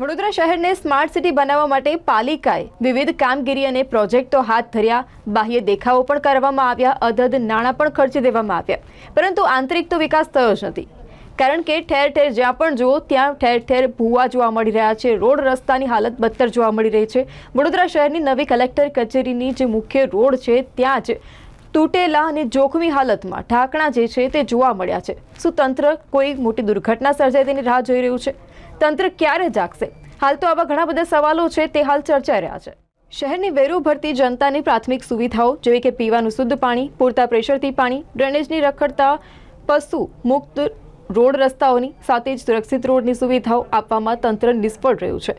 વડોદરા શહેરને smart city બનાવવા માટે પાલિકાએ વિવિધ કામગીરી અને પ્રોજેક્ટો હાથ ધર્યા. બાહ્ય દેખાવો પણ કરવામાં આવ્યા. અધધ નાણાં પણ ખર્ચી દેવામાં આવ્યા. પરંતુ આંતરિક તો વિકાસ થયો જ નથી. કારણ કે ઠેર ઠેર જ્યાં પણ જુઓ, ત્યાં ઠેર ઠેર ભૂવા જોવા મળી રહ્યા છે. રોડ રસ્તાની હાલત બદતર જોવા મળી રહી છે. વડોદરા શહેરની નવી કલેક્ટર કચેરીની જે મુખ્ય રોડ છે, ત્યાં જ તૂટેલા અને જોખમી હાલતમાં ઢાંકણા જે છે તે જોવા મળ્યા છે. શું તંત્ર કોઈ મોટી દુર્ઘટના સર્જાય તેની રાહ જોઈ રહ્યું છે? તંત્ર ક્યારે જાગશે? હાલ તો આવા ઘણા બધા સવાલો છે, તે હાલ ચર્ચાઈ રહ્યા છે. શહેરની વેરો ભરતી જનતાની પ્રાથમિક સુવિધાઓ, જેવી કે પીવાનું શુદ્ધ પાણી, પૂરતા પ્રેશરથી પાણી, ડ્રેનેજની રખડતા પશુ મુક્ત રોડ રસ્તાઓની, સાથે જ સુરક્ષિત રોડની સુવિધાઓ આપવામાં તંત્ર નિષ્ફળ રહ્યું છે.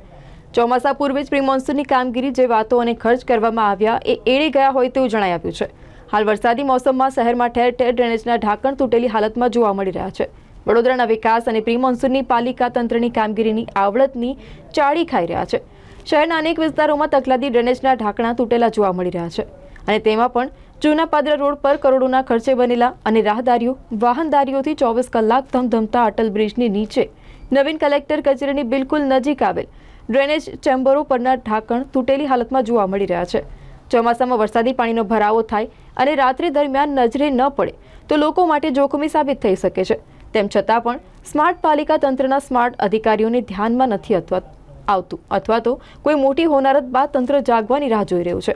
ચોમાસા પૂર્વે જ પ્રિમોન્સૂનની કામગીરી જે વાતો અને ખર્ચ કરવામાં આવ્યા એ એળી ગયા હોય તેવું જણાઈ આવ્યું છે. હાલ વરસાદી મોસમમાં શહેરમાં ઠેર ઠેર ડ્રેનેજના ઢાંકણ તૂટેલી હાલતમાં જોવા મળી રહ્યા છે. વડોદરાના વિકાસ અને પ્રી મોન્સૂનની પાલિકા તંત્રની કામગીરીની આવડતની ચાળી ખાઈ રહ્યા છે. શહેરના અનેક વિસ્તારોમાં તકલાદી ડ્રેનેજના ઢાંકણા તૂટેલા જોવા મળી રહ્યા છે અને તેમાં પણ જૂના પાદરા રોડ પર કરોડોના ખર્ચે બનેલા અને રાહદારીઓ, વાહનદારીઓથી ચોવીસ કલાક ધમધમતા અટલ બ્રિજની નીચે નવીન કલેક્ટર કચેરીની બિલકુલ નજીક આવેલ ડ્રેનેજ ચેમ્બરો પરના ઢાંકણ તૂટેલી હાલતમાં જોવા મળી રહ્યા છે. ચોમાસામાં વરસાદી પાણીનો ભરાવો થાય અને રાત્રિ દરમિયાન નજરે ન પડે તો લોકો માટે જોખમી સાબિત થઈ શકે છે. તેમ છતાં પણ સ્માર્ટ પાલિકા તંત્રના સ્માર્ટ અધિકારીઓને ધ્યાનમાં નથી અથવા આવતું અથવા તો કોઈ મોટી હોનારત બાદ તંત્ર જાગવાની રાહ જોઈ રહ્યું છે.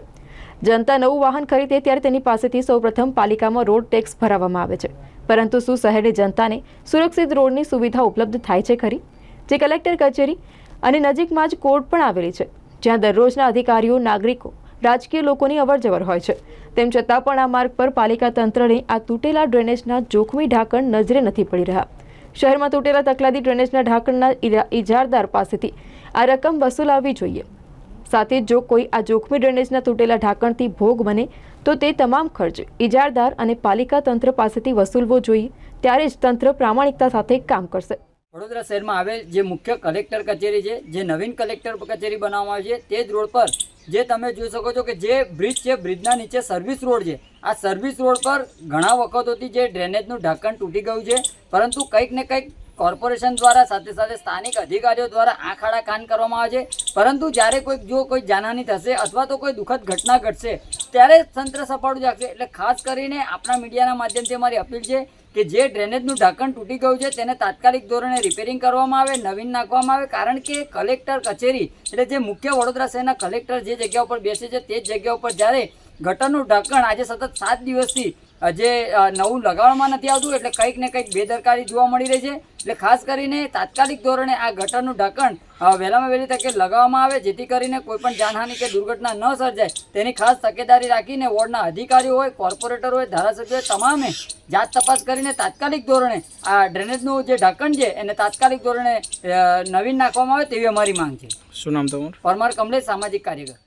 જનતા નવું વાહન ખરીદે ત્યારે તેની પાસેથી સૌપ્રથમ પાલિકામાં રોડ ટેક્સ ભરાવવામાં આવે છે. પરંતુ શું શહેરની જનતાને સુરક્ષિત રોડની સુવિધા ઉપલબ્ધ થાય છે ખરી? જે કલેક્ટર કચેરી અને નજીકમાં જ કોર્ટ પણ આવેલી છે, જ્યાં દરરોજના અધિકારીઓ, નાગરિકો રાજકીય લોકોની અવરજવર હોય છે. તેમ છતાં પણ આ માર્ગ પર પાલિકા તંત્રને આ તૂટેલા ડ્રેનેજના જોખમી ઢાંકણ નજરે નથી પડી રહ્યા. શહેરમાં તૂટેલા તકલાદી ડ્રેનેજના ઢાંકણના ઇજારદાર પાસેથી આ રકમ વસૂલાવવી જોઈએ. સાથે જો કોઈ આ જોખમી ડ્રેનેજના તૂટેલા ઢાંકણથી ભોગ બને, તો તે તમામ ખર્ચ ઇજારદાર અને પાલિકા તંત્ર પાસેથી વસૂલવો જોઈએ, ત્યારે જ તંત્ર પ્રામાણિકતા સાથે કામ કરશે. વડોદરા શહેરમાં આવેલ જે મુખ્ય કલેક્ટર કચેરી છે, જે નવીન કલેક્ટર કચેરી બનાવવામાં આવી છે, તે જ રોડ પર જે તમે જોઈ શકો છો કે જે બ્રિજ છે બ્રિજના નીચે સર્વિસ રોડ છે. આ સર્વિસ રોડ પર ઘણા વખતોથી જે ડ્રેનેજનું ઢાંકણ તૂટી ગયું છે, પરંતુ કંઈક ને કંઈક કોર્પોરેશન દ્વારા સાથે સાથે સ્થાનિક અધિકારીઓ દ્વારા આંખાડા કાન કરવામાં આવે છે. પરંતુ જ્યારે કોઈ જો કોઈ જાનહાની થશે અથવા તો કોઈ દુઃખદ ઘટના ઘટશે, ત્યારે તંત્ર સફાળું જાગશે. એટલે ખાસ કરીને આપણા મીડિયાના માધ્યમથી અમારી અપીલ છે કે જે ડ્રેનેજનું ઢાંકણ તૂટી ગયું છે, તેને તાત્કાલિક ધોરણે રિપેરિંગ કરવામાં આવે, નવીન નાખવામાં આવે. કારણ કે કલેક્ટર કચેરી, એટલે જે મુખ્ય વડોદરા શહેરના કલેક્ટર જે જગ્યા ઉપર બેસે છે, તે જ જગ્યા ઉપર જ્યારે ગટરનું ઢાંકણ આજે સતત સાત દિવસથી જે નવું લગાવવામાં નથી આવતું એટલે કંઈક ને કંઈક બેદરકારી જોવા મળી રહી છે. એટલે ખાસ કરીને તાત્કાલિક ધોરણે આ ગટરનું ઢાંકણ વહેલામાં વહેલી તકે લગાવવામાં આવે જેથી કરીને કોઈપણ જાનહાની જાનહાનિ કે દુર્ઘટના ન સર્જાય. તેની ખાસ તકેદારી રાખીને વોર્ડના અધિકારીઓ હોય કોર્પોરેટર હોય ધારાસભ્યો હોય તમામે જાત તપાસ કરીને તાત્કાલિક ધોરણે આ ડ્રેનેજનું જે ઢાંકણ છે એને તાત્કાલિક ધોરણે નવીન નાખવામાં આવે તેવી અમારી માંગ છે. શું નામ તમારું? પરમાર કમલેશ સામાજિક કાર્યકર.